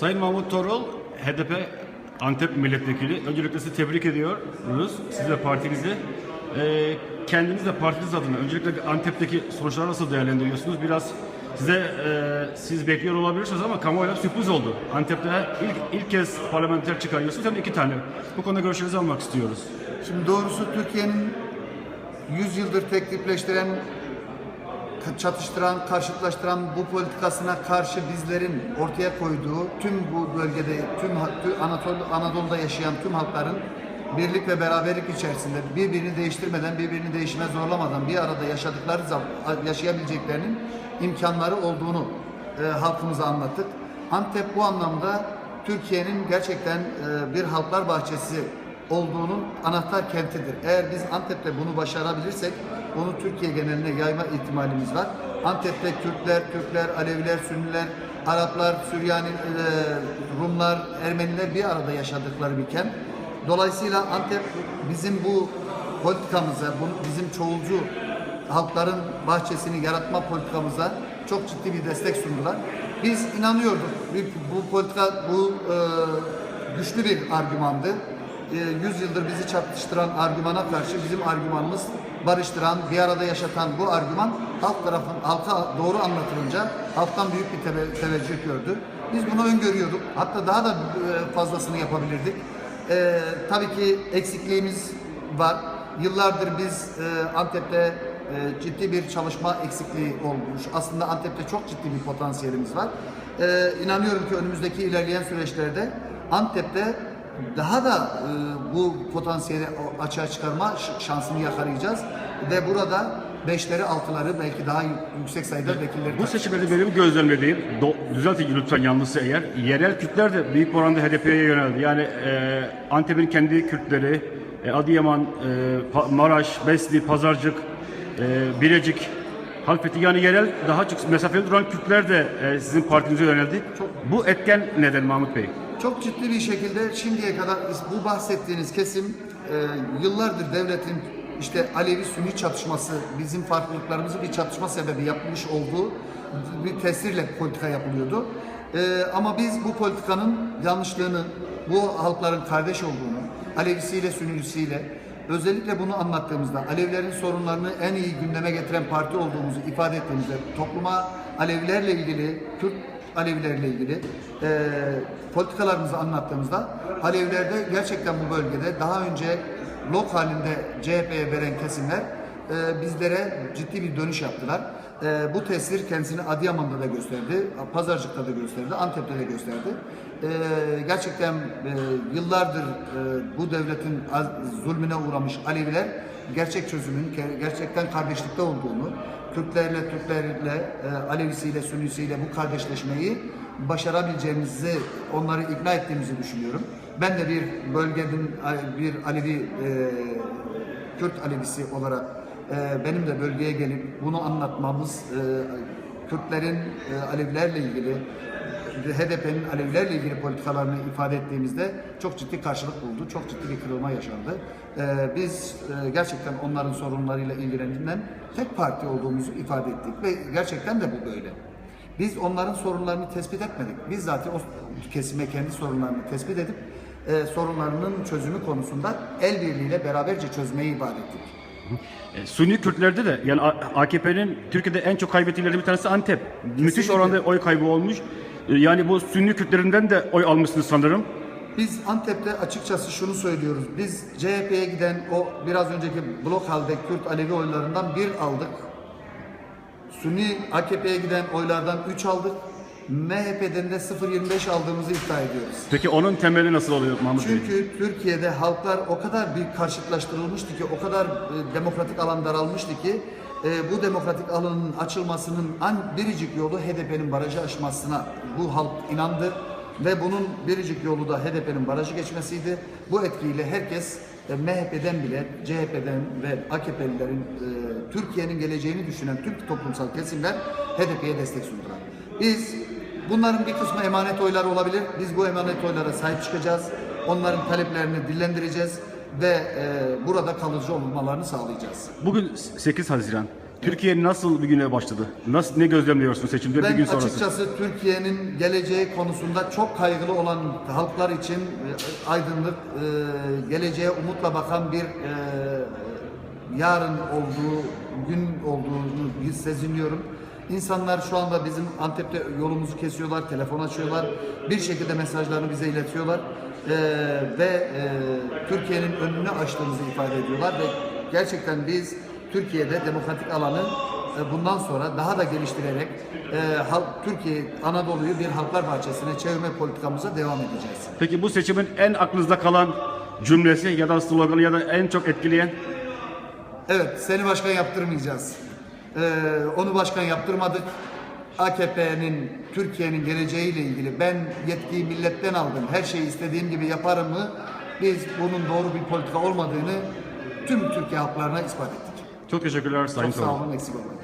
Sayın Mahmut Torul, HDP Antep Milletvekili. Öncelikle sizi tebrik ediyoruz. Siz ve partinizi. Ee, kendiniz ve partiniz adına öncelikle Antep'teki sonuçları nasıl değerlendiriyorsunuz? Biraz size e, siz bekliyor olabilirsiniz ama kamuoyuna sürpriz oldu. Antep'te ilk ilk kez parlamenter çıkarıyorsunuz hem de iki tane. Bu konuda görüşlerinizi almak istiyoruz. Şimdi doğrusu Türkiye'nin 100 yıldır teklifleştiren, çatıştıran, karşıtlaştıran bu politikasına karşı bizlerin ortaya koyduğu tüm bu bölgede, tüm Anadolu, Anadolu'da yaşayan tüm halkların birlik ve beraberlik içerisinde birbirini değiştirmeden, birbirini değişime zorlamadan bir arada yaşadıkları yaşayabileceklerinin imkanları olduğunu e, halkımıza anlattık. Antep bu anlamda Türkiye'nin gerçekten e, bir halklar bahçesi olduğunun anahtar kentidir. Eğer biz Antep'te bunu başarabilirsek bunu Türkiye geneline yayma ihtimalimiz var. Antep'te Kürtler, Türkler, Aleviler, Sünniler, Araplar, Süryani, e, Rumlar, Ermeniler bir arada yaşadıkları bir kent. Dolayısıyla Antep bizim bu politikamıza, bizim çoğulcu halkların bahçesini yaratma politikamıza çok ciddi bir destek sundular. Biz inanıyorduk. Bu politika bu e, güçlü bir argümandı. E, 100 yıldır bizi çatıştıran argümana karşı bizim argümanımız barıştıran, bir arada yaşatan bu argüman halk tarafın halka doğru anlatılınca halktan büyük bir teve, teveccüh gördü. Biz bunu öngörüyorduk. Hatta daha da e, fazlasını yapabilirdik. E, tabii ki eksikliğimiz var. Yıllardır biz e, Antep'te e, ciddi bir çalışma eksikliği olmuş. Aslında Antep'te çok ciddi bir potansiyelimiz var. E, inanıyorum ki önümüzdeki ilerleyen süreçlerde Antep'te daha da e, bu potansiyeli açığa çıkarma şansını yakalayacağız. Ve burada beşleri, altıları belki daha yüksek sayıda vekilleri Bu seçimlerde benim gözlemlediğim, do- düzeltin lütfen yanlışsa eğer, yerel Kürtler de büyük oranda HDP'ye yöneldi. Yani e, Antep'in kendi Kürtleri, e, Adıyaman, e, Maraş, Besli, Pazarcık, e, Bilecik, Halfeti yani yerel daha çok mesafeli duran Kürtler de e, sizin partinize yöneldi. Bu etken neden Mahmut Bey? Çok ciddi bir şekilde şimdiye kadar bu bahsettiğiniz kesim e, yıllardır devletin işte Alevi-Sünni çatışması, bizim farklılıklarımızı bir çatışma sebebi yapmış olduğu bir tesirle politika yapılıyordu. E, ama biz bu politikanın yanlışlığını, bu halkların kardeş olduğunu, Alevisiyle, Sünnisiyle, özellikle bunu anlattığımızda Alevilerin sorunlarını en iyi gündeme getiren parti olduğumuzu ifade ettiğimizde topluma Alevilerle ilgili, Kürt Alevilerle ilgili. E, politikalarımızı anlattığımızda Alevilerde gerçekten bu bölgede daha önce blok halinde CHP'ye veren kesimler e, bizlere ciddi bir dönüş yaptılar. E, bu tesir kendisini Adıyaman'da da gösterdi, Pazarcık'ta da gösterdi, Antep'te de gösterdi. E, gerçekten e, yıllardır e, bu devletin zulmüne uğramış Aleviler gerçek çözümün ge- gerçekten kardeşlikte olduğunu, Kürtlerle, Türklerle, e, Alevisiyle, Sünnisiyle bu kardeşleşmeyi başarabileceğimizi, onları ikna ettiğimizi düşünüyorum. Ben de bir bölgenin bir Alevi, e, Kürt Alevisi olarak e, benim de bölgeye gelip bunu anlatmamız, e, Kürtlerin e, Alevilerle ilgili, HDP'nin Alevilerle ilgili politikalarını ifade ettiğimizde çok ciddi karşılık buldu. Çok ciddi bir kırılma yaşandı. Ee, biz e, gerçekten onların sorunlarıyla ilgilenen tek parti olduğumuzu ifade ettik ve gerçekten de bu böyle. Biz onların sorunlarını tespit etmedik. Biz zaten o kesime kendi sorunlarını tespit edip e, sorunlarının çözümü konusunda el birliğiyle beraberce çözmeyi ibadet ettik. E, Kürtlerde de yani AKP'nin Türkiye'de en çok kaybettiğileri bir tanesi Antep. Müthiş oranda oy kaybı olmuş. E, Yani bu Sünni Kürtlerinden de oy almışsınız sanırım. Biz Antep'te açıkçası şunu söylüyoruz. Biz CHP'ye giden o biraz önceki blok halde Kürt Alevi oylarından bir aldık. Sünni AKP'ye giden oylardan 3 aldık. MHP'den de 0.25 aldığımızı iddia ediyoruz. Peki onun temeli nasıl oluyor Mahmut Bey? Çünkü Türkiye'de halklar o kadar bir karşıtlaştırılmıştı ki, o kadar e, demokratik alan daralmıştı ki e, bu demokratik alanın açılmasının an biricik yolu HDP'nin barajı aşmasına bu halk inandı ve bunun biricik yolu da HDP'nin barajı geçmesiydi. Bu etkiyle herkes e, MHP'den bile CHP'den ve AKP'lilerin e, Türkiye'nin geleceğini düşünen Türk toplumsal kesimler HDP'ye destek sundular. Biz Bunların bir kısmı emanet oylar olabilir. Biz bu emanet oylara sahip çıkacağız. Onların taleplerini dillendireceğiz ve e, burada kalıcı olmalarını sağlayacağız. Bugün 8 Haziran. Türkiye nasıl bir güne başladı? Nasıl ne gözlemliyorsun seçimde bir Ben gün sonrası? açıkçası Türkiye'nin geleceği konusunda çok kaygılı olan halklar için e, aydınlık, e, geleceğe umutla bakan bir e, yarın olduğu, gün olduğunu biz sezinliyorum. İnsanlar şu anda bizim Antep'te yolumuzu kesiyorlar, telefon açıyorlar, bir şekilde mesajlarını bize iletiyorlar E, ve e, Türkiye'nin önünü açtığımızı ifade ediyorlar ve gerçekten biz Türkiye'de demokratik alanı e, bundan sonra daha da geliştirerek e, halk, Türkiye Anadolu'yu bir halklar bahçesine çevirme politikamıza devam edeceğiz. Peki bu seçimin en aklınızda kalan cümlesi ya da sloganı ya da en çok etkileyen Evet, seni başkan yaptırmayacağız. E, onu başkan yaptırmadık. AKP'nin, Türkiye'nin geleceğiyle ilgili ben yetkiyi milletten aldım, her şeyi istediğim gibi yaparım mı? Biz bunun doğru bir politika olmadığını tüm Türkiye halklarına ispat ettik. çok teşekkürler Sayın Çok sağ olun, eksik olmayın.